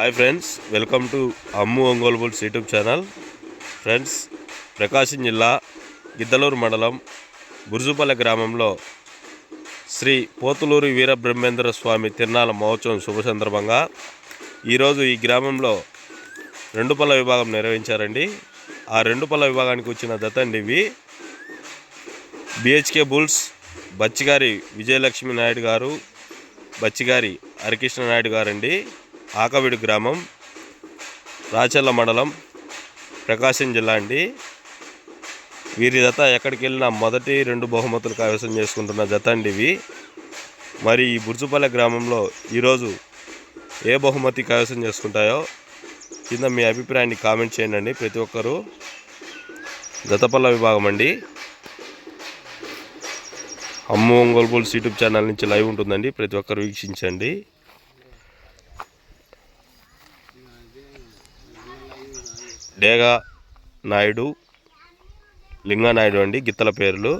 Hi friends welcome to Ammu Ongole bulls YouTube channel friends Prakasam జిల్లా గిద్దలూరు మండలం బురుజుపల్లె గ్రామంలో శ్రీ పోతులూరి వీరబ్రహ్మేంద్ర స్వామి తిరునాళ్ళ మహోత్సవం శుభ సందర్భంగా ఈరోజు ఈ గ్రామంలో రెండు పళ్ళ విభాగం నిర్వహించారండి. ఆ రెండు పళ్ళ విభాగానికి వచ్చిన దతండి ఇవి. బిహెచ్కే బుల్స్ బచ్చిగారి విజయలక్ష్మి నాయుడు గారు బచ్చిగారి హరికృష్ణ నాయుడు గారండి. ఆకవిడి గ్రామం రాచల్ల మండలం ప్రకాశం జిల్లా అండి. వీరి జత ఎక్కడికి వెళ్ళినా మొదటి రెండు బహుమతులు కైవసం చేసుకుంటున్న జత అండి ఇవి. మరి ఈ బుర్జుపల్లె గ్రామంలో ఈరోజు ఏ బహుమతి కైవసం చేసుకుంటాయో కింద మీ అభిప్రాయాన్ని కామెంట్ చేయండి ప్రతి ఒక్కరూ. జతపల్ల విభాగం అండి. అమ్మ ఒంగోలు యూట్యూబ్ ఛానల్ నుంచి లైవ్ ఉంటుందండి. ప్రతి ఒక్కరు వీక్షించండి. డేగా నాయుడు లింగనాయుడు అండి గిత్తల పేర్లు.